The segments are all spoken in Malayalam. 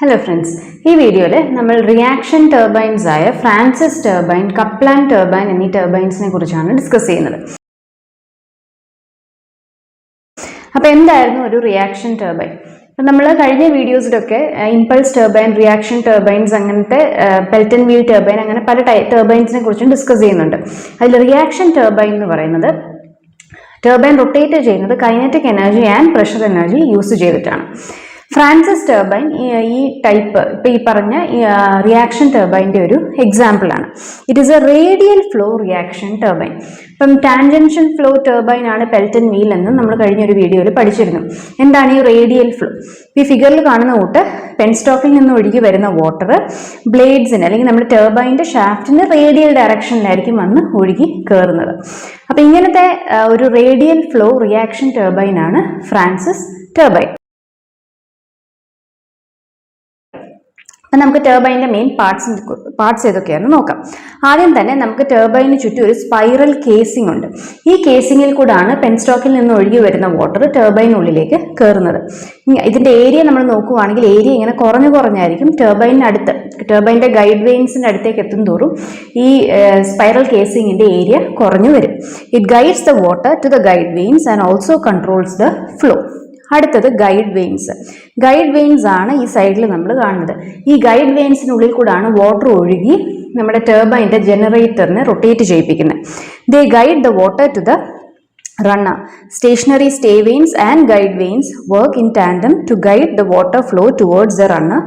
ഹലോ ഫ്രണ്ട്സ് ഈ വീഡിയോയിൽ നമ്മൾ റിയാക്ഷൻ ടർബൈൻസ് ആയ ഫ്രാൻസിസ് ടർബൈൻ കപ്ലാൻ ടർബൈൻ എന്നീ ടർബൈൻസിനെ കുറിച്ചാണ് ഡിസ്കസ് ചെയ്യുന്നത്. അപ്പോൾ എന്തായിരുന്നു ഒരു റിയാക്ഷൻ ടർബൈൻ അപ്പം നമ്മൾ കഴിഞ്ഞ വീഡിയോസിലൊക്കെ ഇമ്പൾസ് ടർബൈൻ റിയാക്ഷൻ ടർബൈൻസ് അങ്ങനത്തെ പെൽറ്റൻ വീൽ ടർബൈൻ അങ്ങനെ പല ടൈ ടർബൈൻസിനെ കുറിച്ചും ഡിസ്കസ് ചെയ്യുന്നുണ്ട്. അതിൽ റിയാക്ഷൻ ടർബൈൻ എന്ന് പറയുന്നത് ടർബൈൻ റൊട്ടേറ്റ് ചെയ്യുന്നത് kinetic energy and pressure energy use ചെയ്തിട്ടാണ്. ഫ്രാൻസിസ് ടർബൈൻ ഈ ടൈപ്പ് ഇപ്പം ഈ പറഞ്ഞ റിയാക്ഷൻ ടർബൈന്റെ ഒരു എക്സാമ്പിളാണ് it is a radial flow reaction turbine ഇപ്പം ടാൻജൻഷൻ ഫ്ലോ ടർബൈൻ ആണ് പെൽറ്റൻ വീൽ എന്ന് നമ്മൾ കഴിഞ്ഞ ഒരു വീഡിയോയിൽ പഠിച്ചിരുന്നു. എന്താണ് ഈ റേഡിയൽ ഫ്ലോ ഈ ഫിഗറിൽ കാണുന്ന കൂട്ട് പെൻസ്റ്റോക്കിൽ നിന്ന് ഒഴുകി വരുന്ന വാട്ടർ ബ്ലേഡ്സിന് അല്ലെങ്കിൽ നമ്മുടെ ടർബൈന്റെ ഷാഫ്റ്റിന് റേഡിയൽ ഡയറക്ഷനിലായിരിക്കും വന്ന് ഒഴുകി കയറുന്നത് അപ്പം ഇങ്ങനത്തെ ഒരു റേഡിയൽ ഫ്ലോ റിയാക്ഷൻ ടർബൈൻ ആണ് ഫ്രാൻസിസ് ടർബൈൻ നമുക്ക് ടർബൈന്റെ മെയിൻ പാർട്സ് പാർട്സ് ഏതൊക്കെയാണെന്ന് നോക്കാം. ആദ്യം തന്നെ നമുക്ക് ടർബൈന് ചുറ്റും ഒരു സ്പൈറൽ കേസിംഗ് ഉണ്ട്. ഈ കേസിങ്ങിൽ കൂടാണ് പെൻസ്റ്റോക്കിൽ നിന്ന് ഒഴുകി വരുന്ന വാട്ടർ ടർബൈനുള്ളിലേക്ക് കയറുന്നത് ഇതിന്റെ ഏരിയ നമ്മൾ നോക്കുവാണെങ്കിൽ ഏരിയ ഇങ്ങനെ കുറഞ്ഞു കുറഞ്ഞായിരിക്കും ടർബൈനടുത്ത് ടർബൈന്റെ ഗൈഡ് വെയിൻസിന്റെ അടുത്തേക്ക് എത്തും തോറും ഈ സ്പൈറൽ കേസിങ്ങിന്റെ ഏരിയ കുറഞ്ഞു വരും. It guides the water to the guide vanes and also controls the flow അടുത്തത് ഗൈഡ് വെയിൻസ് ഗൈഡ് വെയിൻസ് ആണ് ഈ സൈഡിൽ നമ്മൾ കാണുന്നത്. ഈ ഗൈഡ് വെയിൻസിനുള്ളിൽ കൂടാണ് വാട്ടർ ഒഴുകി നമ്മുടെ ടർബൈന്റെ ജനറേറ്ററിനെ rotate ചെയ്യിപ്പിക്കുന്നത്. They guide the water to the runner stationary stay vanes and guide vanes work in tandem to guide the water flow towards the runner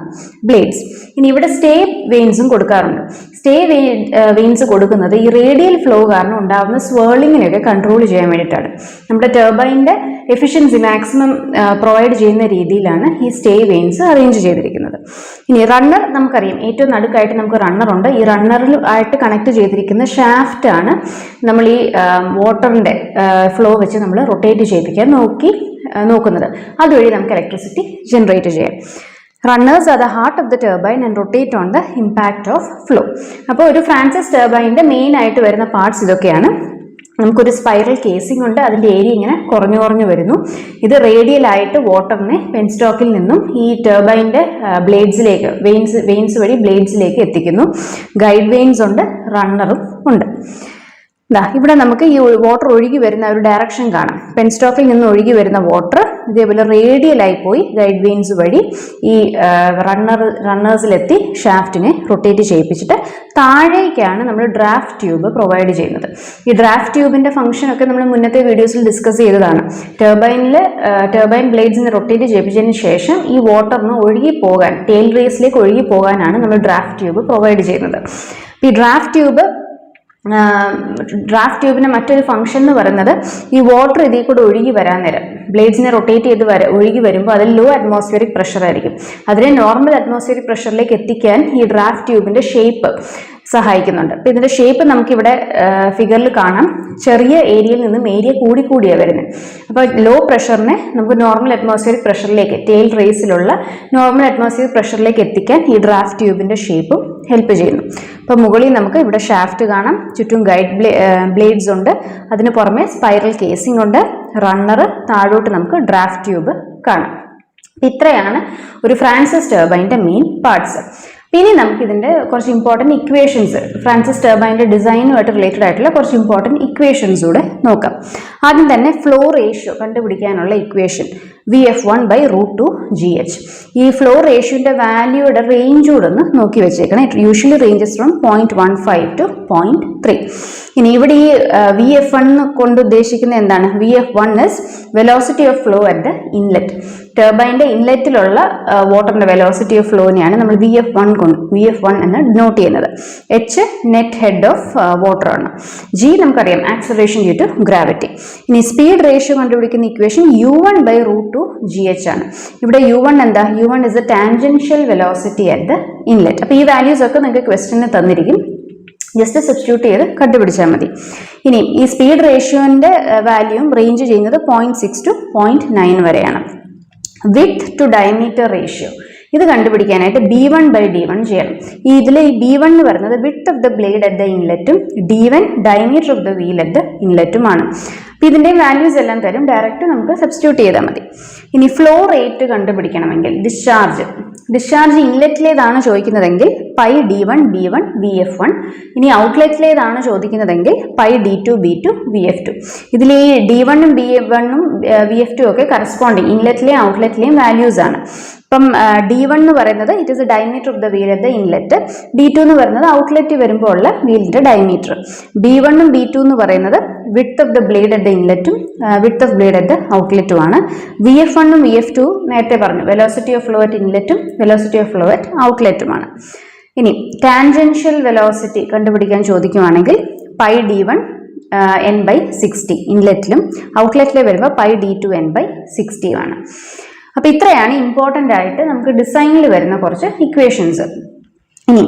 blades ഇനി ഇവിടെ സ്റ്റേ വെയിൻസും കൊടുക്കാറുണ്ട്. സ്റ്റേ വെയിൻ വെയിൻസ് കൊടുക്കുന്നത് ഈ റേഡിയൽ ഫ്ലോ കാരണം ഉണ്ടാകുന്ന സ്വേളിങ്ങിനെയൊക്കെ കൺട്രോൾ ചെയ്യാൻ വേണ്ടിയിട്ടാണ്. നമ്മുടെ ടർബൈന്റെ എഫിഷ്യൻസി മാക്സിമം പ്രൊവൈഡ് ചെയ്യുന്ന രീതിയിലാണ് ഈ സ്റ്റേ വെയിൻസ് അറേഞ്ച് ചെയ്തിരിക്കുന്നത്. ഇനി റണ്ണർ നമുക്കറിയാം. ഏറ്റവും നടുക്കായിട്ട് നമുക്ക് റണ്ണർ ഉണ്ട്. ഈ റണ്ണറിൽ ആയിട്ട് കണക്ട് ചെയ്തിരിക്കുന്ന ഷാഫ്റ്റ് ആണ് നമ്മൾ ഈ വാട്ടറിന്റെ ഫ്ലോ വെച്ച് നമ്മൾ റൊട്ടേറ്റ് ചെയ്യിപ്പിക്കാൻ നോക്കി നോക്കുന്നത്. അതുവഴി നമുക്ക് ഇലക്ട്രിസിറ്റി ജനറേറ്റ് ചെയ്യാം. Runners are the heart of the turbine and rotate on the impact of flow അപ്പോൾ ഒരു ഫ്രാൻസിസ് ടർബൈന്റെ മെയിൻ ആയിട്ട് വരുന്ന പാർട്സ് ഇതൊക്കെയാണ്. നമുക്കൊരു സ്പൈറൽ കേസിംഗ് ഉണ്ട്. അതിന്റെ ഏരിയ ഇങ്ങനെ കുറഞ്ഞു കുറഞ്ഞു വരുന്നു. ഇത് റേഡിയലായിട്ട് വാട്ടറിനെ പെൻസ്റ്റോക്കിൽ നിന്നും ഈ ടർബൈന്റെ ബ്ലേഡ്സിലേക്ക് വെയിൻസ് വെയിൻസ് വഴി ബ്ലേഡ്സിലേക്ക് എത്തിക്കുന്നു. ഗൈഡ് വെയിൻസ് ഉണ്ട് റണ്ണറും ഉണ്ട്. ഇവിടെ നമുക്ക് ഈ വാട്ടർ ഒഴുകി വരുന്ന ഒരു ഡയറക്ഷൻ കാണാം. പെൻസ്റ്റോക്കിൽ നിന്ന് ഒഴുകി വരുന്ന വാട്ടർ ഇതേപോലെ റേഡിയലായി പോയി. ഗൈഡ് വെയിൻസ് വഴി ഈ റണ്ണർ റണ്ണേഴ്സിലെത്തി ഷാഫ്റ്റിനെ റൊട്ടേറ്റ് ചെയ്യിപ്പിച്ചിട്ട് താഴേക്കാണ് നമ്മൾ ഡ്രാഫ്റ്റ് ട്യൂബ് പ്രൊവൈഡ് ചെയ്യുന്നത്. ഈ ഡ്രാഫ്റ്റ് ട്യൂബിന്റെ ഫംഗ്ഷൻ ഒക്കെ നമ്മൾ മുന്നത്തെ വീഡിയോസിൽ ഡിസ്കസ് ചെയ്തതാണ്. ടർബൈനിൽ ടർബൈൻ ബ്ലേഡ്സിനെ റൊട്ടേറ്റ് ചെയ്യിപ്പിച്ചതിന് ശേഷം ഈ വാട്ടറിന് ഒഴുകി പോകാൻ ടെയിൽ റേസിലേക്ക് ഒഴുകി പോകാനാണ് നമ്മൾ ഡ്രാഫ്റ്റ് ട്യൂബ് പ്രൊവൈഡ് ചെയ്യുന്നത്. ഈ ഡ്രാഫ്റ്റ് ട്യൂബ് ഡ്രാഫ്റ്റ് ട്യൂബിന്റെ മറ്റൊരു ഫംഗ്ഷൻ എന്ന് പറയുന്നത് ഈ വാട്ടർ ഇതിൽ കൂടെ ഒഴുകി വരാൻ നേരം. ബ്ലേഡ്സിനെ റൊട്ടേറ്റ് ചെയ്ത് വര ഒഴുകി വരുമ്പോൾ അതിൽ ലോ അറ്റ്മോസ്ഫിയറിക് പ്രഷറായിരിക്കും അതിനെ നോർമൽ അറ്റ്മോസ്ഫിയറിക് പ്രഷറിലേക്ക് എത്തിക്കാൻ ഈ ഡ്രാഫ്റ്റ് ട്യൂബിന്റെ ഷേപ്പ് സഹായിക്കുന്നുണ്ട്. അപ്പം ഇതിന്റെ ഷേപ്പ് നമുക്കിവിടെ ഫിഗറിൽ കാണാം. ചെറിയ ഏരിയയിൽ നിന്നും ഏരിയ കൂടി കൂടിയാണ് വരുന്നത് അപ്പോൾ ലോ പ്രഷറിനെ നമുക്ക് നോർമൽ അറ്റ്മോസ്ഫിയറിക് പ്രഷറിലേക്ക് ടെയിൽ റേസിലുള്ള നോർമൽ അറ്റ്മോസ്ഫിയറിക് പ്രഷറിലേക്ക് എത്തിക്കാൻ ഈ ഡ്രാഫ്റ്റ് ട്യൂബിന്റെ ഷേപ്പും ഹെൽപ്പ് ചെയ്യുന്നു. അപ്പോൾ മുകളിൽ നമുക്ക് ഇവിടെ ഷാഫ്റ്റ് കാണാം. ചുറ്റും ഗൈഡ് ബ്ലേഡ്സ് ഉണ്ട്. അതിന് പുറമെ സ്പൈറൽ കേസിംഗ് ഉണ്ട്. റണ്ണർ താഴോട്ട് നമുക്ക് ഡ്രാഫ്റ്റ് ട്യൂബ് കാണാം. ഇത്രയാണ് ഒരു ഫ്രാൻസിസ് ടർബൈന്റെ മെയിൻ പാർട്സ് ഇനി നമുക്ക് ഇതിന്റെ കുറച്ച് ഇമ്പോർട്ടന്റ് ഇക്വേഷൻസ് ഫ്രാൻസിസ് ടർബൈന്റെ ഡിസൈനുമായിട്ട് റിലേറ്റഡ് ആയിട്ടുള്ള കുറച്ച് ഇമ്പോർട്ടന്റ് ഇക്വേഷൻസ് കൂടെ നോക്കാം. ആദ്യം തന്നെ ഫ്ലോ റേഷ്യോ കണ്ടുപിടിക്കാനുള്ള equation V F one by root two G H ഈ ഫ്ലോ റേഷ്യോന്റെ വാല്യൂയുടെ റേഞ്ച് കൂടെ ഒന്ന് നോക്കി വെച്ചേക്കണം. It usually ranges from point one five to point three ഇനി ഇവിടെ ഈ വി എഫ് വൺ കൊണ്ട് ഉദ്ദേശിക്കുന്നത് എന്താണ്? V F one is velocity of flow at the inlet ടർബൈന്റെ ഇൻലെറ്റിലുള്ള വാട്ടറിന്റെ velocity of ഫ്ലോനെയാണ് നമ്മൾ വി എഫ് വൺ കൊണ്ട് വി എഫ് വൺ എന്ന് നോട്ട് ചെയ്യുന്നത്. H net head of water ആണ്. ജി നമുക്കറിയാം ആക്സലറേഷൻ ഡ്യൂ ടു ഗ്രാവിറ്റി ഇനി സ്പീഡ് റേഷ്യോ കണ്ടുപിടിക്കുന്ന equation U one by root two G H ആണ്. ഇവിടെ യു വൺ എന്താ? U one is a tangential velocity at the inlet അപ്പോൾ ഈ വാല്യൂസ് ഒക്കെ നിങ്ങൾക്ക് ക്വസ്റ്റിന് തന്നിരിക്കും. ജസ്റ്റ് സബ്സ്റ്റിറ്റ്യൂട്ട് ചെയ്ത് കണ്ടുപിടിച്ചാൽ മതി. ഇനി ഈ സ്പീഡ് റേഷ്യോന്റെ വാല്യൂം റേഞ്ച് ചെയ്യുന്നത് point six to point nine വരെയാണ്. വിത്ത് ടു ഡയമീറ്റർ റേഷ്യോ ഇത് കണ്ടുപിടിക്കാനായിട്ട് B one by D one ചെയ്യണം. ഈ ഇതിൽ ഈ ബി വൺ എന്ന് പറയുന്നത് width of the blade at the ഇൻലെറ്റും D one diameter of the wheel at the ഇൻലെറ്റുമാണ് അപ്പോൾ ഇതിന്റെ വാല്യൂസ് എല്ലാം തരും. ഡയറക്റ്റ് നമുക്ക് സബ്സ്റ്റിറ്റ്യൂട്ട് ചെയ്താൽ മതി. ഇനി ഫ്ലോ റേറ്റ് കണ്ടുപിടിക്കണമെങ്കിൽ ഡിസ്ചാർജ് ഡിസ്ചാർജ് ഇൻലെറ്റിലേതാണ് ചോദിക്കുന്നതെങ്കിൽ pi D one B one V F one ഇനി ഔട്ട്ലെറ്റിലേതാണ് ചോദിക്കുന്നതെങ്കിൽ pi D two B two V F two ഇതിൽ ഈ ഡി വണ്ണും ബി വണ്ണും വി എഫ് ടു ഒക്കെ കറസ്പോണ്ടിങ് ഇൻലെറ്റിലെയും ഔട്ട്ലെറ്റിലെയും വാല്യൂസ് ആണ്. ഇപ്പം ഡി വൺ എന്ന് പറയുന്നത് it is a diameter of the wheel at the inlet D two എന്ന് പറയുന്നത് ഔട്ട്ലെറ്റ് വരുമ്പോൾ ഉള്ള വീലിന്റെ ഡയമീറ്റർ ബി വണ്ണും ബി ടു എന്ന് പറയുന്നത് width of the blade at the ഇൻലെറ്റും width of blade at the ഔട്ട്ലെറ്റും ആണ്. വി എഫ് വണ്ണും വി എഫ് ടു നേരത്തെ പറഞ്ഞു വെലോസിറ്റി ഓഫ് ഫ്ലോ അറ്റ് ഇൻലെറ്റും വെലോസിറ്റി ഓഫ് ഫ്ലോ അറ്റ് ഔട്ട്ലെറ്റുമാണ് ഇനി ടാൻജൻഷ്യൽ വെലോസിറ്റി കണ്ടുപിടിക്കാൻ ചോദിക്കുവാണെങ്കിൽ pi D one N by sixty ഇൻലെറ്റിലും ഔട്ട്ലെറ്റിലെ വരുമ്പോൾ pi D two N by സിക്സ്റ്റിയുമാണ് അപ്പോൾ ഇത്രയാണ് ഇമ്പോർട്ടന്റ് ആയിട്ട് നമുക്ക് ഡിസൈനിൽ വരുന്ന കുറച്ച് ഇക്വേഷൻസ് ഇനി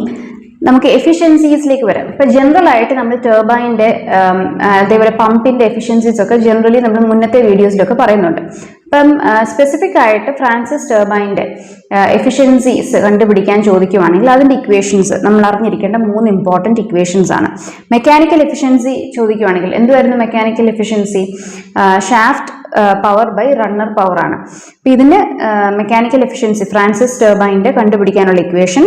നമുക്ക് എഫിഷ്യൻസീസിലേക്ക് വരാം. ഇപ്പൊ ജനറൽ ആയിട്ട് നമ്മൾ ടർബൈന്റെ അതേപോലെ പമ്പിന്റെ എഫിഷ്യൻസീസ് ഒക്കെ ജനറലി നമ്മൾ മുന്നത്തെ വീഡിയോസിലൊക്കെ പറയുന്നുണ്ട്. അപ്പം സ്പെസിഫിക് ആയിട്ട് ഫ്രാൻസിസ് ടർബൈന്റെ എഫിഷ്യൻസീസ് കണ്ടുപിടിക്കാൻ ചോദിക്കുവാണെങ്കിൽ അതിന്റെ ഇക്വേഷൻസ് നമ്മൾ അറിഞ്ഞിരിക്കേണ്ട മൂന്ന് ഇമ്പോർട്ടന്റ് ഇക്വേഷൻസ് ആണ്. മെക്കാനിക്കൽ എഫിഷ്യൻസി ചോദിക്കുവാണെങ്കിൽ എന്തുവായിരുന്നു mechanical efficiency shaft power by runner power ആണ്. അപ്പൊ ഇതിന് മെക്കാനിക്കൽ എഫിഷ്യൻസി ഫ്രാൻസിസ് ടർബൈന്റെ കണ്ടുപിടിക്കാനുള്ള ഇക്വേഷൻ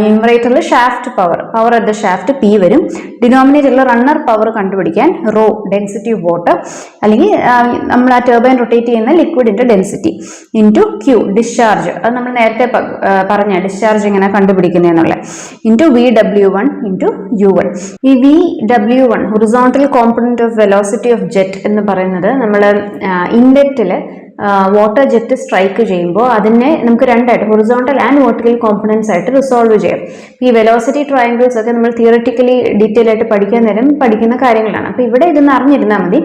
ന്യൂമറേറ്ററിൽ shaft power power at the shaft P വരും. ഡിനോമിനേറ്ററിൽ റണ്ണർ പവർ കണ്ടുപിടിക്കാൻ റോ ഡെൻസിറ്റി വാട്ടർ അല്ലെങ്കിൽ നമ്മൾ ആ ടർബൈൻ റൊട്ടേറ്റ് ചെയ്യുന്ന ലിക്വിഡിന്റെ ഡെൻസിറ്റി ഇന്റു ക്യൂ ഡിസ്ചാർജ് അത് നമ്മൾ നേരത്തെ പറഞ്ഞ ഡിസ്ചാർജ് എങ്ങനെ കണ്ടുപിടിക്കുന്നതെന്നുള്ള into V W one into U one ഈ V W one horizontal component of velocity of jet എന്ന് പറയുന്നത് നമ്മൾ ഇൻഡക്റ്റിൽ വാട്ടർ ജെറ്റ് സ്ട്രൈക്ക് ചെയ്യുമ്പോൾ അതിനെ നമുക്ക് രണ്ടായിട്ട് ഹൊറിസോണ്ടൽ ആൻഡ് വെർട്ടിക്കൽ കോമ്പണൻസ് ആയിട്ട് റിസോൾവ് ചെയ്യാം. ഈ വെലോസിറ്റി ട്രയാങ്കിൾസ് ഒക്കെ നമ്മൾ തിയററ്റിക്കലി ഡീറ്റെയിൽ ആയിട്ട് പഠിക്കാൻ നേരം പഠിക്കുന്ന കാര്യങ്ങളാണ്. അപ്പോൾ ഇവിടെ ഇതൊന്ന് അറിഞ്ഞിരുന്നാൽ മതി.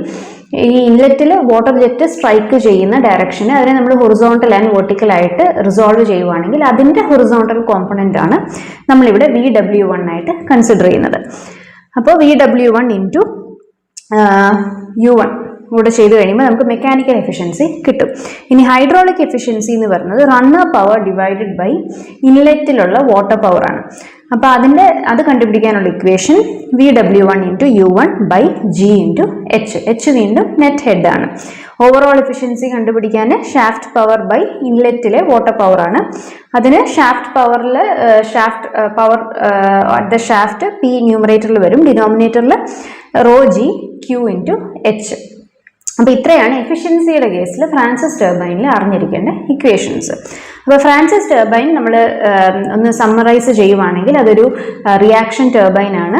ഈ ഇൻലെറ്റിൽ വാട്ടർ ജെറ്റ് സ്ട്രൈക്ക് ചെയ്യുന്ന ഡയറക്ഷന് അതിനെ നമ്മൾ ഹൊറിസോണ്ടൽ ആൻഡ് വെർട്ടിക്കൽ ആയിട്ട് റിസോൾവ് ചെയ്യുവാണെങ്കിൽ അതിന്റെ ഹൊറിസോണ്ടൽ കോമ്പണന്റ് ആണ് നമ്മളിവിടെ വി ഡബ്ല്യു വൺ ആയിട്ട് കൺസിഡർ ചെയ്യുന്നത്. അപ്പോൾ V W one into U one കൂടെ ചെയ്ത് കഴിയുമ്പോൾ നമുക്ക് മെക്കാനിക്കൽ എഫിഷ്യൻസി കിട്ടും. ഇനി ഹൈഡ്രോളിക് എഫിഷ്യൻസി എന്ന് പറയുന്നത് റണ്ണർ പവർ ഡിവൈഡഡ് ബൈ ഇൻലെറ്റിലുള്ള വാട്ടർ പവറാണ് അപ്പോൾ അതിന്റെ അത് കണ്ടുപിടിക്കാനുള്ള equation V W one into U one by G into H H വീണ്ടും നെറ്റ് ഹെഡ് ആണ്. ഓവറോൾ എഫിഷ്യൻസി കണ്ടുപിടിക്കാൻ ഷാഫ്റ്റ് പവർ ബൈ ഇൻലെറ്റിലെ വാട്ടർ പവറാണ് അതിന് ഷാഫ്റ്റ് പവറിൽ shaft power at the shaft P ന്യൂമറേറ്ററിൽ വരും ഡിനോമിനേറ്ററിൽ rho G Q into H അപ്പോൾ ഇത്രയാണ് എഫിഷ്യൻസിയുടെ കേസിൽ ഫ്രാൻസിസ് ടർബൈനിൽ അറിഞ്ഞിരിക്കേണ്ട ഇക്വേഷൻസ് അപ്പോൾ ഫ്രാൻസിസ് ടർബൈൻ നമ്മൾ ഒന്ന് സമ്മറൈസ് ചെയ്യുവാണെങ്കിൽ അതൊരു റിയാക്ഷൻ ടർബൈൻ ആണ്.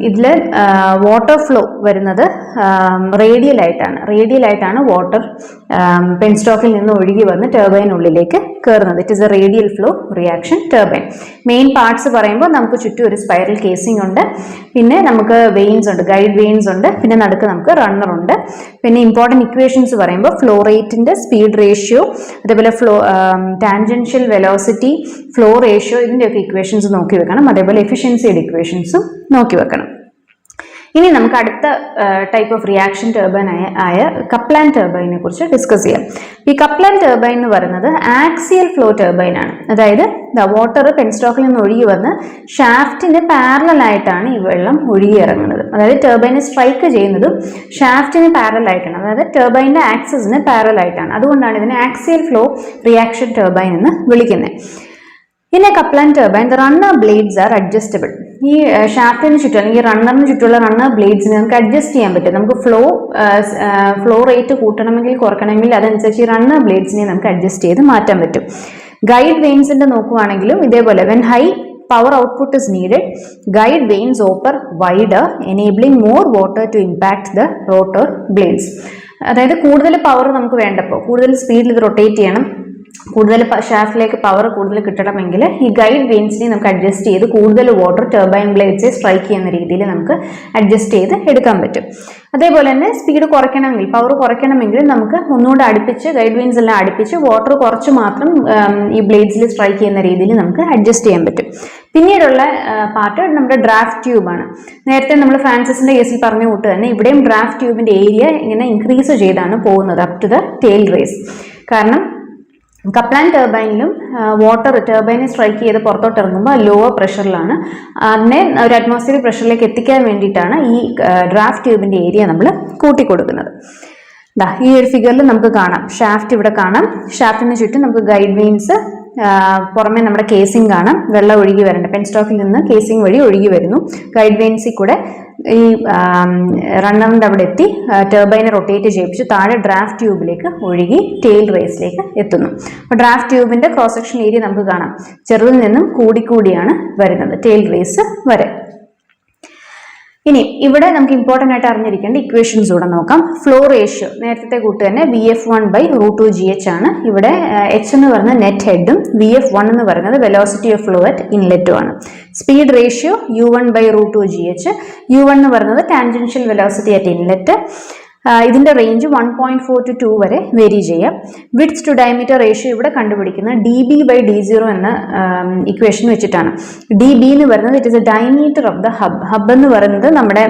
ഇതിൽ വാട്ടർ ഫ്ലോ വരുന്നത് റേഡിയലായിട്ടാണ് റേഡിയലായിട്ടാണ് വാട്ടർ പെൻസ്റ്റോക്കിൽ നിന്ന് ഒഴുകി വന്ന് ടർബൈനുള്ളിലേക്ക് കയറുന്നത് it is a radial flow reaction turbine main parts പറയുമ്പോൾ നമുക്ക് ചുറ്റും ഒരു സ്പൈറൽ കേസിംഗ് ഉണ്ട്. പിന്നെ നമുക്ക് വെയിൻസ് ഉണ്ട് ഗൈഡ് വെയിൻസ് ഉണ്ട്. പിന്നെ നടുക്ക് നമുക്ക് റണ്ണർ ഉണ്ട്. പിന്നെ ഇമ്പോർട്ടന്റ് ഇക്വേഷൻസ് പറയുമ്പോൾ ഫ്ലോ റേറ്റിന്റെ സ്പീഡ് റേഷ്യോ അതേപോലെ flow tangential velocity flow ratio ഇതിന്റെയൊക്കെ ഇക്വേഷൻസ് നോക്കി വെക്കണം. അതേപോലെ എഫിഷ്യൻസിയുടെ ഇക്വേഷൻസും നോക്കി വെക്കണം. ഇനി നമുക്ക് അടുത്ത ടൈപ്പ് ഓഫ് റിയാക്ഷൻ ടർബൈൻ ആയ ആയ കപ്ലാൻ ടർബൈനെ കുറിച്ച് ഡിസ്കസ് ചെയ്യാം. ഈ കപ്ലാൻ ടർബൈൻ എന്ന് പറയുന്നത് ആക്സിയൽ ഫ്ലോ ടർബൈൻ ആണ്. അതായത് വാട്ടർ പെൻസ്റ്റോക്കിൽ നിന്ന് ഒഴുകി വന്ന് ഷാഫ്റ്റിന് പാരലായിട്ടാണ് ഈ വെള്ളം ഒഴുകി ഇറങ്ങുന്നത്. അതായത് ടർബൈനെ സ്ട്രൈക്ക് ചെയ്യുന്നതും ഷാഫ്റ്റിന് പാരലായിട്ടാണ് അതായത് ടർബൈന്റെ ആക്സസിന് പാരലായിട്ടാണ് അതുകൊണ്ടാണ് ഇതിനെ ആക്സിയൽ ഫ്ലോ റിയാക്ഷൻ ടർബൈൻ എന്ന് വിളിക്കുന്നത്. ഇനി Kaplan turbine the runner blades are adjustable ഈ ഷാഫ്റ്റിന് ചുറ്റും അല്ലെങ്കിൽ റണ്ണറിന് ചുറ്റുമുള്ള റണ്ണർ ബ്ലേഡ്സിന് നമുക്ക് അഡ്ജസ്റ്റ് ചെയ്യാൻ പറ്റും. നമുക്ക് ഫ്ലോ ഫ്ലോ റേറ്റ് കൂട്ടണമെങ്കിൽ കുറക്കണമെങ്കിൽ അതനുസരിച്ച് ഈ റണ്ണർ ബ്ലേഡ്സിനെ നമുക്ക് അഡ്ജസ്റ്റ് ചെയ്ത് മാറ്റാൻ പറ്റും. ഗൈഡ് വെയിൻസിന്റെ നോക്കുവാണെങ്കിലും ഇതേപോലെ when high power output is needed guide vanes open wider enabling more water to impact the rotor blades അതായത് കൂടുതൽ പവർ നമുക്ക് വേണ്ടപ്പോൾ കൂടുതൽ സ്പീഡിൽ ഇത് റൊട്ടേറ്റ് ചെയ്യണം. കൂടുതൽ ഷാഫ്റ്റിലേക്ക് പവർ കൂടുതൽ കിട്ടണമെങ്കിൽ ഈ ഗൈഡ് വെയിൻസിനെ നമുക്ക് അഡ്ജസ്റ്റ് ചെയ്ത് കൂടുതൽ വാട്ടർ ടർബൈൻ ബ്ലേഡ്സ് സ്ട്രൈക്ക് ചെയ്യുന്ന രീതിയിൽ നമുക്ക് അഡ്ജസ്റ്റ് ചെയ്ത് എടുക്കാൻ പറ്റും. അതേപോലെ തന്നെ സ്പീഡ് കുറയ്ക്കണമെങ്കിൽ പവർ കുറയ്ക്കണമെങ്കിൽ നമുക്ക് ഒന്നുകൂടെ അടുപ്പിച്ച് ഗൈഡ് വെയിൻസ് എല്ലാം അടുപ്പിച്ച് വാട്ടർ കുറച്ച് മാത്രം ഈ ബ്ലേഡ്സിൽ സ്ട്രൈക്ക് ചെയ്യുന്ന രീതിയിൽ നമുക്ക് അഡ്ജസ്റ്റ് ചെയ്യാൻ പറ്റും. പിന്നീടുള്ള പാർട്ട് നമ്മുടെ ഡ്രാഫ്റ്റ് ട്യൂബാണ് നേരത്തെ നമ്മൾ ഫ്രാൻസിസിന്റെ കേസിൽ പറഞ്ഞ കൂട്ട് തന്നെ ഇവിടെയും ഡ്രാഫ്റ്റ് ട്യൂബിന്റെ ഏരിയ ഇങ്ങനെ ഇൻക്രീസ് ചെയ്താണ് പോകുന്നത് up to the tail race കാരണം കപ്ലാൻ ടർബൈനിലും വാട്ടർ ടർബൈനെ സ്ട്രൈക്ക് ചെയ്ത് പുറത്തോട്ട് ഇറങ്ങുമ്പോൾ ലോവർ പ്രഷറിലാണ് അതിനെ ഒരു അറ്റ്മോസ്ഫിയർ പ്രഷറിലേക്ക് എത്തിക്കാൻ വേണ്ടിയിട്ടാണ് ഈ ഡ്രാഫ്റ്റ് ട്യൂബിന്റെ ഏരിയ നമ്മൾ കൂട്ടിക്കൊടുക്കുന്നത്. ദാ ഈ ഒരു ഫിഗറിൽ നമുക്ക് കാണാം. ഷാഫ്റ്റ് ഇവിടെ കാണാം. ഷാഫ്റ്റിന് ചുറ്റും നമുക്ക് ഗൈഡ് വെയിൻസ് പുറമെ നമ്മുടെ കേസിംഗ് കാണാം. വെള്ളം ഒഴുകി വരേണ്ട. പെൻ സ്റ്റോക്കിൽ നിന്ന് കേസിംഗ് വഴി ഒഴുകി വരുന്നു. ഗൈഡ് വെയിൻസിൽ കൂടെ ഈ റണ്ണറിന്റെ അവിടെ എത്തി ടർബൈനെ റൊട്ടേറ്റ് ചെയ്യിപ്പിച്ച് താഴെ ഡ്രാഫ്റ്റ് ട്യൂബിലേക്ക് ഒഴുകി ടെയിൽ റേസിലേക്ക് എത്തുന്നു. അപ്പോൾ ഡ്രാഫ്റ്റ് ട്യൂബിന്റെ ക്രോസ് സെക്ഷൻ ഏരിയ നമുക്ക് കാണാം. ചെറുതിൽ നിന്നും കൂടിക്കൂടിയാണ് വരുന്നത്. ടെയിൽ റേസ് വരെ. ഇനി ഇവിടെ നമുക്ക് ഇമ്പോർട്ടന്റ് ആയിട്ട് അറിഞ്ഞിരിക്കേണ്ട ഇക്വേഷൻസ് കൂടെ നോക്കാം. ഫ്ലോ റേഷ്യോ നേരത്തെ കൂട്ട് തന്നെ V F one by root two G H ആണ്. ഇവിടെ എച്ച് എന്ന് പറയുന്നത് നെറ്റ് ഹെഡും വി എഫ് വൺ എന്ന് പറയുന്നത് വെലോസിറ്റി ഓഫ് ഫ്ലോ അറ്റ് ഇൻലെറ്റും ആണ്. Speed ratio U one by root two G H U one എന്ന് പറയുന്നത് ടാൻജൻഷ്യൽ വെലോസിറ്റി അറ്റ് ഇൻലെറ്റ് ഇതിന്റെ range one point four two two വരെ വേരി ചെയ്യാം. വിഡ്സ് ടു ഡയമീറ്റർ റേഷ്യോ ഇവിടെ കണ്ടുപിടിക്കുന്ന D B by D zero എന്ന ഇക്വേഷൻ വെച്ചിട്ടാണ്. ഡി ബി എന്ന് പറയുന്നത് it is a diameter of the hub hub എന്ന് പറയുന്നത് നമ്മുടെ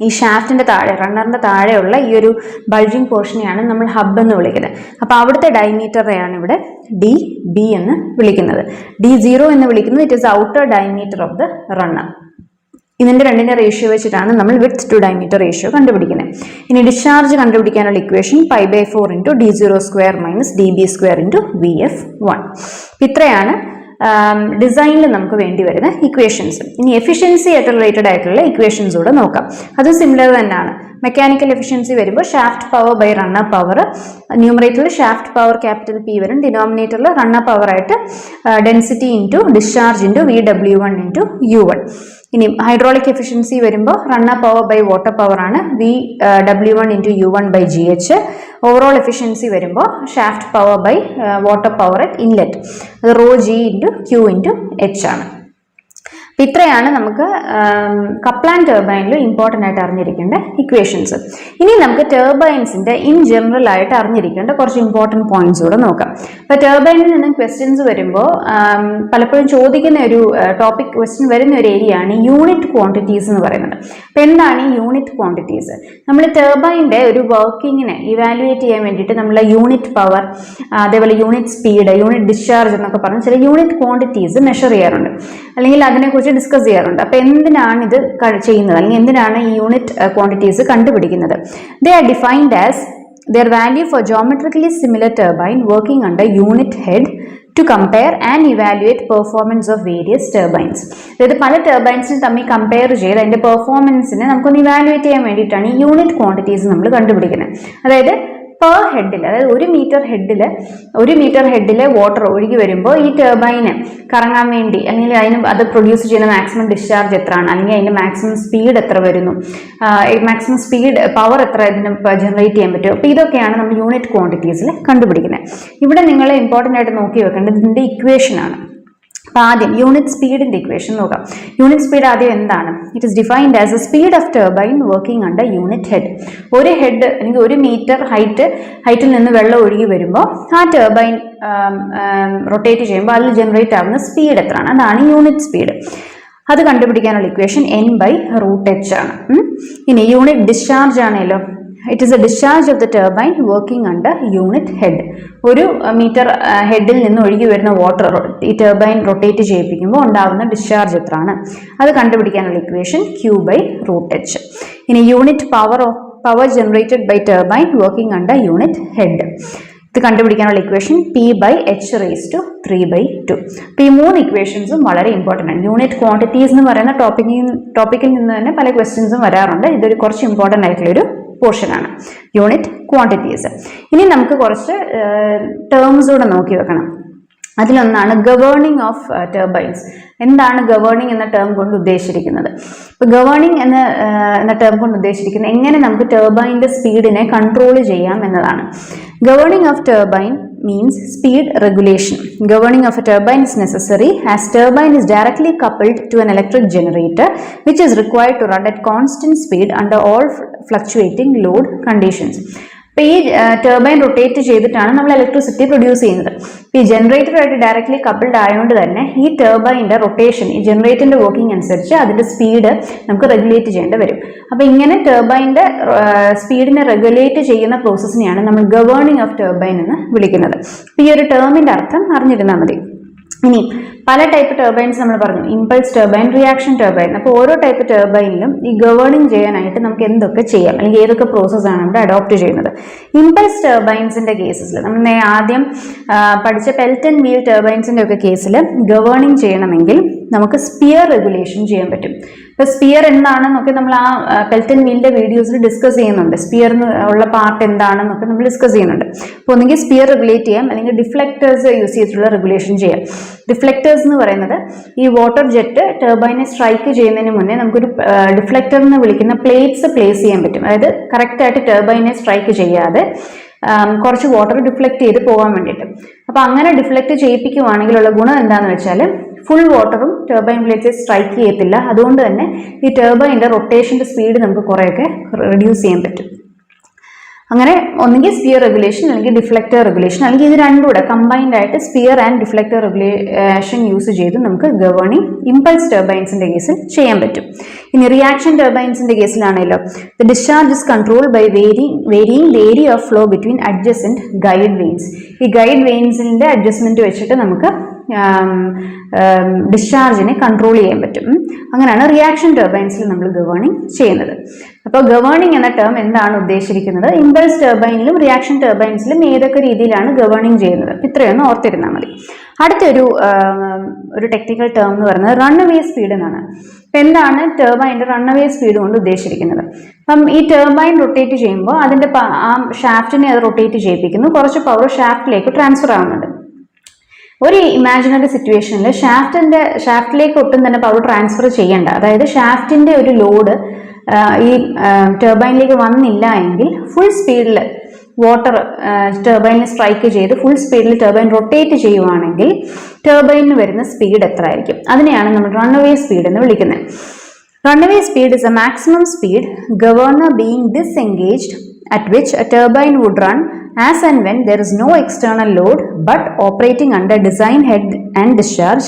ഈ ഷാഫ്റ്റിന്റെ താഴെ റണ്ണറിന്റെ താഴെയുള്ള ഈ ഒരു ബൾജിങ് പോർഷനെയാണ് നമ്മൾ ഹബ് എന്ന് വിളിക്കുന്നത്. അപ്പോൾ അവിടുത്തെ ഡയമീറ്ററെയാണ് ഇവിടെ ഡി ബി എന്ന് വിളിക്കുന്നത്. ഡി സീറോ എന്ന് വിളിക്കുന്നത് it is outer diameter of the runner ഇതിന്റെ രണ്ടിന്റെ റേഷ്യോ വെച്ചിട്ടാണ് നമ്മൾ വിത്ത് ടു ഡയമീറ്റർ റേഷ്യോ കണ്ടുപിടിക്കുന്നത് ഇനി ഡിസ്ചാർജ് കണ്ടുപിടിക്കാനുള്ള equation pi by four into D zero square minus D B square into V F one ഇത്രയാണ് ഡിസൈനിൽ നമുക്ക് വേണ്ടി വരുന്ന ഇക്വേഷൻസ് ഇനി എഫിഷ്യൻസി ആയിട്ട് റിലേറ്റഡ് ആയിട്ടുള്ള ഇക്വേഷൻസ് കൂടെ നോക്കാം. അത് സിമിലർ തന്നെയാണ്. മെക്കാനിക്കൽ എഫിഷ്യൻസി വരുമ്പോൾ shaft power by runner power ന്യൂമറേറ്ററിൽ ഷാഫ്റ്റ് പവർ ക്യാപിറ്റൽ പി വരും. ഡിനോമിനേറ്ററിൽ റണ്ണർ പവർ ആയിട്ട് density into discharge into V W one into U one ഇനി ഹൈഡ്രോളിക് എഫിഷ്യൻസി വരുമ്പോൾ runner power by water power ആണ് V W one into U one by G H overall efficiency വരുമ്പോൾ shaft power by water power at inlet അത് rho G into Q into H ആണ്. അപ്പൊ ഇത്രയാണ് നമുക്ക് കപ്ലാൻ ടർബൈനിൽ ഇമ്പോർട്ടന്റ് ആയിട്ട് അറിഞ്ഞിരിക്കേണ്ട ഇക്വേഷൻസ് ഇനി നമുക്ക് ടർബൈൻസിന്റെ ഇൻ ജനറൽ ആയിട്ട് അറിഞ്ഞിരിക്കേണ്ട കുറച്ച് ഇമ്പോർട്ടന്റ് പോയിന്റ്സ് കൂടെ നോക്കാം. അപ്പൊ ടർബൈനിൽ നിന്ന് ക്വസ്റ്റ്യൻസ് വരുമ്പോൾ പലപ്പോഴും ചോദിക്കുന്ന ഒരു ടോപ്പിക് ക്വസ്റ്റ്യൻ വരുന്ന ഒരു ഏരിയ ആണ് യൂണിറ്റ് ക്വാണ്ടിറ്റീസ് എന്ന് പറയുന്നത്. അപ്പൊ എന്താണ് ഈ യൂണിറ്റ് ക്വാണ്ടിറ്റീസ് നമ്മൾ ടർബൈന്റെ ഒരു വർക്കിങ്ങിനെ ഇവാലുവേറ്റ് ചെയ്യാൻ വേണ്ടിയിട്ട് നമ്മൾ യൂണിറ്റ് പവർ അതേപോലെ യൂണിറ്റ് സ്പീഡ് യൂണിറ്റ് ഡിസ്ചാർജ് എന്നൊക്കെ പറഞ്ഞ് ചില യൂണിറ്റ് ക്വാണ്ടിറ്റീസ് മെഷർ ചെയ്യാറുണ്ട്. അല്ലെങ്കിൽ അതിനെക്കുറിച്ച് ഡിസ്കസ് ചെയ്യാറുണ്ട്. അപ്പോൾ എന്തിനാണ് ഇത് ചെയ്യുന്നത്? അല്ലെങ്കിൽ എന്തിനാണ് ഈ യൂണിറ്റ് ക്വാണ്ടിറ്റീസ് കണ്ടുപിടിക്കുന്നത്? They are defined as their value for geometrically similar turbine working under unit head to compare and evaluate performance of various turbines അതായത് പല ടെർബൈൻസിനും തമ്മിൽ കമ്പയർ ചെയ്ത് അതിന്റെ പെർഫോമൻസിനെ നമുക്കൊന്ന് ഇവാലുവേറ്റ് ചെയ്യാൻ വേണ്ടിയിട്ടാണ് ഈ യൂണിറ്റ് ക്വാണ്ടിറ്റീസ് നമ്മൾ കണ്ടുപിടിക്കുന്നത്. അതായത് പെർ ഹെഡിൽ അതായത് ഒരു മീറ്റർ ഹെഡിൽ ഒരു മീറ്റർ ഹെഡിൽ വാട്ടർ ഒഴുകി വരുമ്പോൾ ഈ ടർബൈന് കറങ്ങാൻ വേണ്ടി അല്ലെങ്കിൽ അതിന് അത് പ്രൊഡ്യൂസ് ചെയ്യുന്ന മാക്സിമം ഡിസ്ചാർജ് എത്രയാണ് അല്ലെങ്കിൽ അതിന്റെ മാക്സിമം സ്പീഡ് എത്ര വരുന്നു മാക്സിമം സ്പീഡ് പവർ എത്ര ഇതിന് ജനറേറ്റ് ചെയ്യാൻ പറ്റും. അപ്പോൾ ഇതൊക്കെയാണ് നമ്മൾ യൂണിറ്റ് ക്വാണ്ടിറ്റീസിൽ കണ്ടുപിടിക്കുന്നത്. ഇവിടെ നിങ്ങൾ ഇമ്പോർട്ടന്റ് ആയിട്ട് നോക്കി വെക്കേണ്ടത് ഇതിന്റെ ഇക്വേഷൻ ആണ് അപ്പൊ ആദ്യം യൂണിറ്റ് സ്പീഡിന്റെ ഇക്വേഷൻ നോക്കാം. യൂണിറ്റ് സ്പീഡ് ആദ്യം എന്താണ്? It is defined as a speed of turbine working under unit head ഒരു ഹെഡ് അല്ലെങ്കിൽ ഒരു മീറ്റർ ഹൈറ്റ് ഹൈറ്റിൽ നിന്ന് വെള്ളം ഒഴുകി വരുമ്പോൾ ആ ടർബൈൻ റൊട്ടേറ്റ് ചെയ്യുമ്പോൾ അതിൽ ജനറേറ്റ് ആവുന്ന സ്പീഡ് എത്രയാണ്? അതാണ് യൂണിറ്റ് സ്പീഡ് അത് കണ്ടുപിടിക്കാനുള്ള equation N by root H ആണ്. ഇനി യൂണിറ്റ് ഡിസ്ചാർജ് ആണല്ലോ it is a discharge of the turbine working under unit head ഒരു മീറ്റർ ഹെഡിൽ നിന്ന് ഒഴുകി വരുന്ന വാട്ടർ ഈ ടർബൈൻ റൊട്ടേറ്റ് ചെയ്യിപ്പിക്കുമ്പോൾ ഉണ്ടാകുന്ന ഡിസ്ചാർജ് എത്രയാണ്? അത് കണ്ടുപിടിക്കാനുള്ള equation Q by root H ഇനി unit പവറോ power generated by turbine working under unit head ഇത് കണ്ടുപിടിക്കാനുള്ള equation P by H raise to three by two അപ്പോൾ ഈ മൂന്ന് ഇക്വേഷൻസും വളരെ ഇമ്പോർട്ടന്റ് ആണ്. യൂണിറ്റ് ക്വാണ്ടിറ്റീസ് എന്ന് പറയുന്ന ടോപ്പിക്കിൽ ടോപ്പിക്കിൽ നിന്ന് തന്നെ പല ക്വസ്റ്റ്യൻസും വരാറുണ്ട്. ഇതൊരു കുറച്ച് ഇമ്പോർട്ടന്റ് ആയിട്ടുള്ളൊരു പോർഷനാണ് യൂണിറ്റ് ക്വാണ്ടിറ്റീസ് ഇനി നമുക്ക് കുറച്ച് ടേംസ് കൂടെ നോക്കി വെക്കണം. അതിലൊന്നാണ് ഗവേണിംഗ് ഓഫ് ടേബൈൻസ് എന്താണ് ഗവേണിംഗ് എന്ന ടേം കൊണ്ട് ഉദ്ദേശിച്ചിരിക്കുന്നത്? ഇപ്പൊ ഗവേണിംഗ് എന്ന എന്ന ടേം കൊണ്ട് ഉദ്ദേശിച്ചിരിക്കുന്നത് എങ്ങനെ നമുക്ക് ടേബൈന്റെ സ്പീഡിനെ കൺട്രോൾ ചെയ്യാം എന്നതാണ്. Governing of turbine means speed regulation governing of a turbine is necessary as turbine is directly coupled to an electric generator which is required to run at constant speed under all fluctuating load conditions അപ്പോൾ ഈ ടർബൈൻ റൊട്ടേറ്റ് ചെയ്തിട്ടാണ് നമ്മൾ ഇലക്ട്രിസിറ്റി പ്രൊഡ്യൂസ് ചെയ്യുന്നത്. ഈ ജനറേറ്ററുമായിട്ട് ഡയറക്ട്ലി കപ്പിൾഡ് ആയതുകൊണ്ട് തന്നെ ഈ ടർബൈന്റെ റൊട്ടേഷൻ ഈ ജനറേറ്ററിന്റെ വർക്കിംഗ് അനുസരിച്ച് അതിന്റെ സ്പീഡ് നമുക്ക് റെഗുലേറ്റ് ചെയ്യേണ്ടി വരും. അപ്പോൾ ഇങ്ങനെ ടർബൈന്റെ സ്പീഡിനെ റെഗുലേറ്റ് ചെയ്യുന്ന പ്രോസസ്സിനെയാണ് നമ്മൾ ഗവേണിംഗ് ഓഫ് ടർബൈൻ എന്ന് വിളിക്കുന്നത്. ഈ ഒരു ടേമിന്റെ അർത്ഥം അറിഞ്ഞിരുന്നാൽ മതി. ഇനി പല ടൈപ്പ് ടർബൈൻസ് നമ്മൾ പറഞ്ഞു. ഇമ്പൾസ് ടർബൈൻ റിയാക്ഷൻ ടർബൈൻ അപ്പോൾ ഓരോ ടൈപ്പ് ടർബൈനിലും ഈ ഗവേണിംഗ് ചെയ്യാനായിട്ട് നമുക്ക് എന്തൊക്കെ ചെയ്യാം? അല്ലെങ്കിൽ ഏതൊക്കെ പ്രോസസ്സാണ് നമ്മുടെ അഡോപ്റ്റ് ചെയ്യുന്നത്? ഇമ്പൾസ് ടർബൈൻസിന്റെ കേസസിൽ നമ്മൾ ആദ്യം പഠിച്ച പെൽറ്റൻ വീൽ ടർബൈൻസിന്റെ ഒക്കെ കേസിൽ ഗവേണിംഗ് ചെയ്യണമെങ്കിൽ നമുക്ക് സ്പിയർ റെഗുലേഷൻ ചെയ്യാൻ പറ്റും. ഇപ്പൊ സ്പിയർ എന്താണെന്നൊക്കെ നമ്മൾ ആ പെൽറ്റൻ വീലിന്റെ വീഡിയോസിൽ ഡിസ്കസ് ചെയ്യുന്നുണ്ട്. സ്പിയർ ഉള്ള പാർട്ട് എന്താണെന്നൊക്കെ നമ്മൾ ഡിസ്കസ് ചെയ്യുന്നുണ്ട്. അപ്പോൾ ഒന്നുകിൽ സ്പിയർ റെഗുലേറ്റ് ചെയ്യാം അല്ലെങ്കിൽ ഡിഫ്ലക്ടേഴ്സ് യൂസ് ചെയ്തിട്ടുള്ള റെഗുലേഷൻ ചെയ്യാം. ഡിഫ്ലക്ടേഴ്സ് എന്ന് പറയുന്നത് ഈ വാട്ടർ ജെറ്റ് ടർബൈനെ സ്ട്രൈക്ക് ചെയ്യുന്നതിന് മുന്നേ നമുക്കൊരു ഡിഫ്ലക്ടർ എന്ന് വിളിക്കുന്ന പ്ലേറ്റ്സ് പ്ലേസ് ചെയ്യാൻ പറ്റും. അതായത് കറക്റ്റായിട്ട് ടർബൈനെ സ്ട്രൈക്ക് ചെയ്യാതെ കുറച്ച് വാട്ടർ ഡിഫ്ലക്ട് ചെയ്ത് പോകാൻ വേണ്ടിയിട്ട്. അപ്പോൾ അങ്ങനെ ഡിഫ്ലക്ട് ചെയ്യിപ്പിക്കുവാണെങ്കിലുള്ള ഗുണം എന്താണെന്ന് വെച്ചാൽ ഫുൾ വാട്ടറും പ്ലേറ്റ്സ് സ്ട്രൈക്ക് ചെയ്യത്തില്ല. അതുകൊണ്ട് തന്നെ ഈ ടർബൈന്റെ റൊട്ടേഷന്റെ സ്പീഡ് നമുക്ക് കുറേയൊക്കെ റെഡ്യൂസ് ചെയ്യാൻ പറ്റും. അങ്ങനെ ഒന്നുകിൽ സ്പിയർ റെഗുലേഷൻ അല്ലെങ്കിൽ ഡിഫ്ലക്ടർ റെഗുലേഷൻ അല്ലെങ്കിൽ ഇത് രണ്ടും കൂടെ കമ്പൈൻഡ് ആയിട്ട് spear and deflector regulation use ചെയ്ത് നമുക്ക് ഗവേണിംഗ് ഇമ്പൾസ് ടെർബൈൻസിന്റെ കേസിൽ ചെയ്യാൻ പറ്റും. ഇനി റിയാക്ഷൻ ടെർബൈൻസിന്റെ കേസിലാണല്ലോ the discharge is control by varying varying area of flow between adjacent guide vanes ഈ ഗൈഡ് വെയിൻസിന്റെ അഡ്ജസ്റ്റ്മെന്റ് വെച്ചിട്ട് നമുക്ക് ഡിസ്ചാർജിനെ കൺട്രോൾ ചെയ്യാൻ പറ്റും. അങ്ങനെയാണ് റിയാക്ഷൻ ടർബൈൻസിൽ നമ്മൾ ഗവേണിംഗ് ചെയ്യുന്നത്. അപ്പോൾ ഗവേണിംഗ് എന്ന ടേം എന്താണ് ഉദ്ദേശിച്ചിരിക്കുന്നത്? ഇമ്പൾസ് ടർബൈനിലും റിയാക്ഷൻ ടർബൈൻസിലും ഏതൊക്കെ രീതിയിലാണ് ഗവേണിംഗ് ചെയ്യുന്നത്? ഇത്രയൊന്ന് ഓർത്തിരുന്നാൽ മതി. അടുത്തൊരു ഒരു ടെക്നിക്കൽ ടേം എന്ന് പറയുന്നത് റൺവേ സ്പീഡ് എന്നാണ്. അപ്പം എന്താണ് ടർബൈന്റെ റൺവേ സ്പീഡ് കൊണ്ട് ഉദ്ദേശിച്ചിരിക്കുന്നത്? അപ്പം ഈ ടർബൈൻ റൊട്ടേറ്റ് ചെയ്യുമ്പോൾ അതിന്റെ ആ ഷാഫ്റ്റിനെ അത് റൊട്ടേറ്റ് ചെയ്യിപ്പിക്കുന്നു. കുറച്ച് പവർ ഷാഫ്റ്റിലേക്ക് ട്രാൻസ്ഫർ ആവുന്നുണ്ട്. ഒരു ഇമാജിനറി സിറ്റുവേഷനിൽ ഷാഫ്റ്റിന്റെ ഷാഫ്റ്റിലേക്ക് ഒട്ടും തന്നെ പവർ ട്രാൻസ്ഫർ ചെയ്യേണ്ട. അതായത് ഷാഫ്റ്റിന്റെ ഒരു ലോഡ് ഈ ടർബൈനിലേക്ക് വന്നില്ല എങ്കിൽ ഫുൾ സ്പീഡിൽ വാട്ടർ ടർബൈനിൽ സ്ട്രൈക്ക് ചെയ്ത് ഫുൾ സ്പീഡിൽ ടർബൈൻ റൊട്ടേറ്റ് ചെയ്യുവാണെങ്കിൽ ടർബൈനിന് വരുന്ന സ്പീഡ് എത്ര ആയിരിക്കും അതിനെയാണ് നമ്മൾ റൺവേ സ്പീഡ് എന്ന് വിളിക്കുന്നത്. Runaway speed is a maximum speed governor being disengaged at which a turbine would run as and when there is no external load but operating under design head and discharge.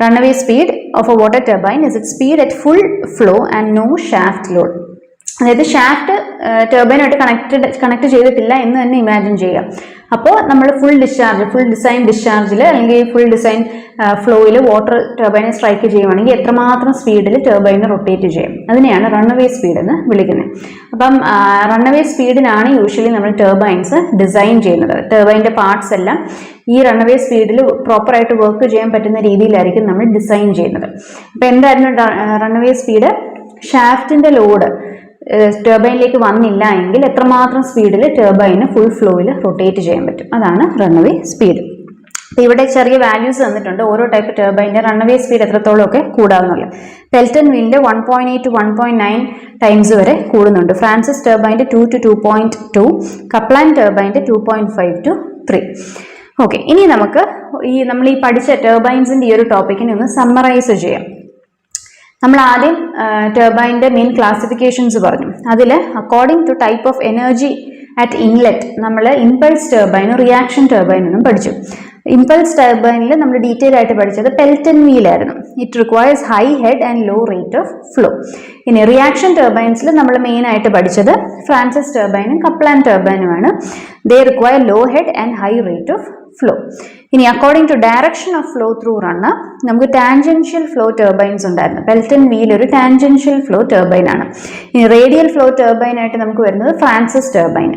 Runaway speed of a water turbine is its speed at full flow and no shaft load. അതായത് ഷാഫ്റ്റ് ടർബൈനായിട്ട് കണക്റ്റഡ് കണക്ട് ചെയ്തിട്ടില്ല എന്ന് തന്നെ ഇമാജിൻ ചെയ്യുക അപ്പോൾ നമ്മൾ ഫുൾ ഡിസ്ചാർജ് ഫുൾ ഡിസൈൻ ഡിസ്ചാർജിൽ അല്ലെങ്കിൽ ഫുൾ ഡിസൈൻ ഫ്ലോയിൽ വാട്ടർ ടർബൈനെ സ്ട്രൈക്ക് ചെയ്യുവാണെങ്കിൽ എത്രമാത്രം സ്പീഡിൽ ടർബൈനെ റൊട്ടേറ്റ് ചെയ്യും. അതിനെയാണ് റണ്ണവേ സ്പീഡ് എന്ന് വിളിക്കുന്നത്. അപ്പം റണ്ണവേ സ്പീഡിനാണ് യൂഷ്വലി നമ്മൾ ടർബൈൻസ് ഡിസൈൻ ചെയ്യുന്നത്. ടർബൈന്റെ പാർട്സ് എല്ലാം ഈ റണ്ണവേ സ്പീഡിൽ പ്രോപ്പറായിട്ട് വർക്ക് ചെയ്യാൻ പറ്റുന്ന രീതിയിലായിരിക്കും നമ്മൾ ഡിസൈൻ ചെയ്യുന്നത്. അപ്പോൾ എന്തായിരുന്നു റണ്ണവേ സ്പീഡ് ഷാഫ്റ്റിന്റെ ലോഡ് ടർബൈനിലേക്ക് വന്നില്ല എങ്കിൽ എത്രമാത്രം സ്പീഡിൽ ടർബൈന് ഫുൾ ഫ്ലോയിൽ റൊട്ടേറ്റ് ചെയ്യാൻ പറ്റും. അതാണ് റണ്ണവേ സ്പീഡ് അപ്പോൾ ഇവിടെ ചെറിയ വാല്യൂസ് തന്നിട്ടുണ്ട്. ഓരോ ടൈപ്പ് ടർബൈന്റെ റണ്ണവേ സ്പീഡ് എത്രത്തോളം ഒക്കെ കൂടാവുന്നുള്ളു Pelton വീലിന്റെ one point eight one point nine times വരെ കൂടുന്നുണ്ട്. Francis ടർബൈന്റെ two to two point two Kaplan ടർബൈന്റെ two point five to three okay ഇനി നമുക്ക് ഈ നമ്മൾ ഈ പഠിച്ച ടർബൈൻസിന്റെ ഈ ഒരു ടോപ്പിക്കിനെ ഒന്ന് സമ്മറൈസ് ചെയ്യാം. നമ്മൾ ആദ്യം ടർബൈന്റെ മെയിൻ ക്ലാസിഫിക്കേഷൻസ് പറഞ്ഞു. അതിൽ according to type of energy at inlet നമ്മൾ ഇമ്പൾസ് ടർബൈനും റിയാക്ഷൻ ടർബൈനും പഠിച്ചു. ഇമ്പൾസ് ടർബൈനിൽ നമ്മൾ ഡീറ്റെയിൽ ആയിട്ട് പഠിച്ചത് Pelton വീലായിരുന്നു it requires high head and low rate of flow ഇനി റിയാക്ഷൻ ടർബൈൻസിൽ നമ്മൾ മെയിൻ ആയിട്ട് പഠിച്ചത് ഫ്രാൻസിസ് ടർബൈനും Kaplan ടർബൈനുമാണ് they require low head and high rate of flow ഇനി according to direction of flow through run നമുക്ക് ടാൻജൻഷ്യൽ ഫ്ലോ ടർബൈൻസ് ഉണ്ടായിരുന്നു. പെൽറ്റൻ വീൽ ഒരു ടാൻജൻഷ്യൽ ഫ്ലോ ടർബൈൻ ആണ്. ഇനി റേഡിയൽ ഫ്ലോ ടർബൈൻ ആയിട്ട് നമുക്ക് വരുന്നത് ഫ്രാൻസിസ് ടർബൈൻ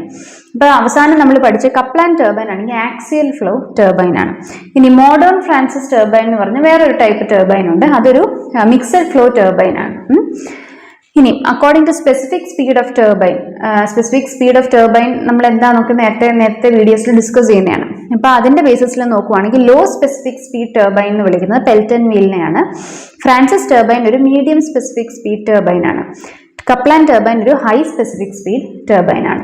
അപ്പോൾ അവസാനം നമ്മൾ പഠിച്ച കപ്ലാൻ ടർബൈൻ ആണെങ്കിൽ ആക്സിയൽ ഫ്ലോ ടർബൈൻ ആണ്. ഇനി മോഡേൺ ഫ്രാൻസിസ് ടർബൈൻ എന്ന് പറഞ്ഞ വേറൊരു ടൈപ്പ് ടർബൈൻ ഉണ്ട്. അതൊരു മിക്സഡ് ഫ്ലോ ടർബൈൻ ആണ്. ഇനി according to specific speed of turbine specific speed of turbine നമ്മൾ എന്താ നോക്കി നേരത്തെ നേരത്തെ വീഡിയോസിൽ ഡിസ്കസ് ചെയ്യുന്നതാണ്. അപ്പോൾ അതിന്റെ ബേസിസിൽ നോക്കുവാണെങ്കിൽ ലോ സ്പെസിഫിക് സ്പീഡ് ടർബൈൻ എന്ന് വിളിക്കുന്നത് പെൽറ്റൻ വീലിനെയാണ് ഫ്രാൻസിസ് ടർബൈൻ ഒരു മീഡിയം സ്പെസിഫിക് സ്പീഡ് ടർബൈൻ ആണ്. കപ്ലാൻ ടർബൈൻ ഒരു ഹൈ സ്പെസിഫിക് സ്പീഡ് ടർബൈൻ ആണ്.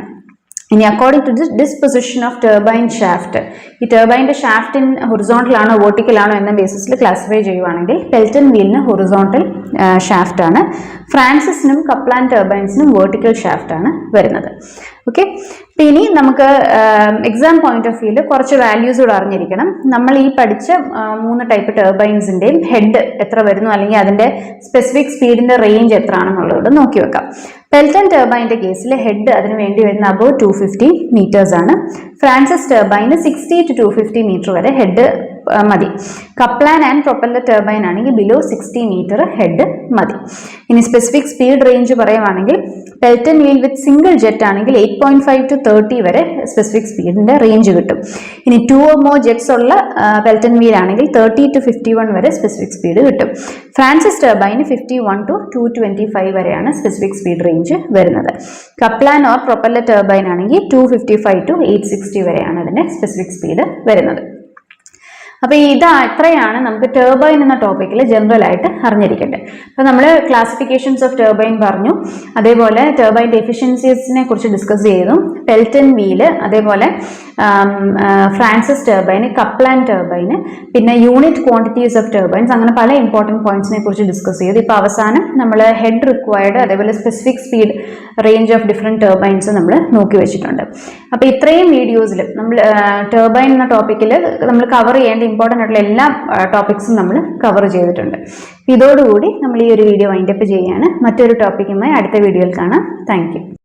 ഇനി according to this disposition of turbine shaft ഈ ടർബൈന്റെ ഷാഫ്റ്റിൻ ഹൊറിസോണ്ടലാണോ ആണോ എന്ന ബേസിസിൽ ക്ലാസിഫൈ ചെയ്യുവാണെങ്കിൽ പെൽറ്റൻ വീലിന് ഹൊറിസോണ്ടൽ ഷാഫ്റ്റ് ആണ്. ഫ്രാൻസിസിനും കപ്ലാൻ ടർബൈൻസിനും വേർട്ടിക്കൽ ഷാഫ്റ്റ് ആണ് വരുന്നത്. ഓക്കെ അപ്പം ഇനി നമുക്ക് എക്സാം പോയിന്റ് ഓഫ് വ്യൂവിൽ കുറച്ച് വാല്യൂസ് കൂടെ അറിഞ്ഞിരിക്കണം. നമ്മൾ ഈ പഠിച്ച മൂന്ന് ടൈപ്പ് ടർബൈൻസിന്റെയും ഹെഡ് എത്ര വരുന്നു അല്ലെങ്കിൽ അതിന്റെ സ്പെസിഫിക് സ്പീഡിന്റെ റേഞ്ച് എത്ര ആണെന്നുള്ളത് നോക്കി വെക്കാം. പെൽറ്റൺ ടെർബൈന്റെ കേസിൽ ഹെഡ് അതിന് വേണ്ടി വരുന്ന അബവ് ടു ഫിഫ്റ്റി മീറ്റേഴ്സ് ആണ്. Francis turbine sixty to two fifty metre വരെ ഹെഡ് മതി. കപ്ലാൻ ആൻഡ് പ്രൊപ്പല്ലർ ടർബൈൻ ആണെങ്കിൽ ബിലോ സിക്സ്റ്റി മീറ്റർ ഹെഡ് മതി. ഇനി സ്പെസിഫിക് സ്പീഡ് റേഞ്ച് പറയുവാണെങ്കിൽ Pelton wheel with single jet ആണെങ്കിൽ eight point five to thirty വരെ സ്പെസിഫിക് സ്പീഡിന്റെ റേഞ്ച് കിട്ടും. ഇനി ടു ഓ മോ ജെറ്റ്സ് ഉള്ള പെൽറ്റൻ വീൽ ആണെങ്കിൽ തേർട്ടി ടു ഫിഫ്റ്റി വൺ വരെ സ്പെസിഫിക് സ്പീഡ് കിട്ടും. Francis turbine fifty one to two twenty five വരെയാണ് സ്പെസിഫിക് സ്പീഡ് റേഞ്ച് വരുന്നത്. കപ്ലാൻ ഓർ പ്രൊപ്പല്ലർ ടർബൈൻ ആണെങ്കിൽ two fifty five to eight sixty വരെയാണ് അതിന്റെ സ്പെസിഫിക് സ്പീഡ് വരുന്നത്. അപ്പൊ ഇത് അത്രയാണ് നമുക്ക് ടർബൈൻ എന്ന ടോപ്പിക്കിൽ ജനറൽ ആയിട്ട് അറിഞ്ഞിരിക്കേണ്ടത്. അപ്പൊ നമ്മൾ ക്ലാസിഫിക്കേഷൻസ് ഓഫ് ടർബൈൻ പറഞ്ഞു. അതേപോലെ ടർബൈൻ എഫിഷ്യൻസീസിനെ കുറിച്ച് ഡിസ്കസ് ചെയ്തു. പെൽറ്റൻ വീൽ അതേപോലെ ഫ്രാൻസിസ് ടർബൈന് കപ്ലാൻ ടർബൈന് പിന്നെ യൂണിറ്റ് ക്വാണ്ടിറ്റീസ് ഓഫ് ടർബൈൻസ് അങ്ങനെ പല ഇമ്പോർട്ടന്റ് പോയിന്റ്സിനെ കുറിച്ച് ഡിസ്കസ് ചെയ്തു. ഇപ്പോൾ അവസാനം നമ്മൾ ഹെഡ് റിക്വയർഡ് അതേപോലെ specific speed range of different turbines നമ്മൾ നോക്കി വെച്ചിട്ടുണ്ട്. അപ്പോൾ ഇത്രയും വീഡിയോസിൽ നമ്മൾ ടർബൈൻ എന്ന ടോപ്പിക്കിൽ നമ്മൾ കവർ ചെയ്യേണ്ട ഇമ്പോർട്ടന്റ് ആയിട്ടുള്ള എല്ലാ ടോപ്പിക്സും നമ്മൾ കവർ ചെയ്തിട്ടുണ്ട്. ഇതോടുകൂടി നമ്മൾ ഈ ഒരു വീഡിയോ വൈൻഡപ്പ് ചെയ്യുകയാണ് മറ്റൊരു ടോപ്പിക്കുമായി അടുത്ത വീഡിയോയിൽ കാണാം. താങ്ക്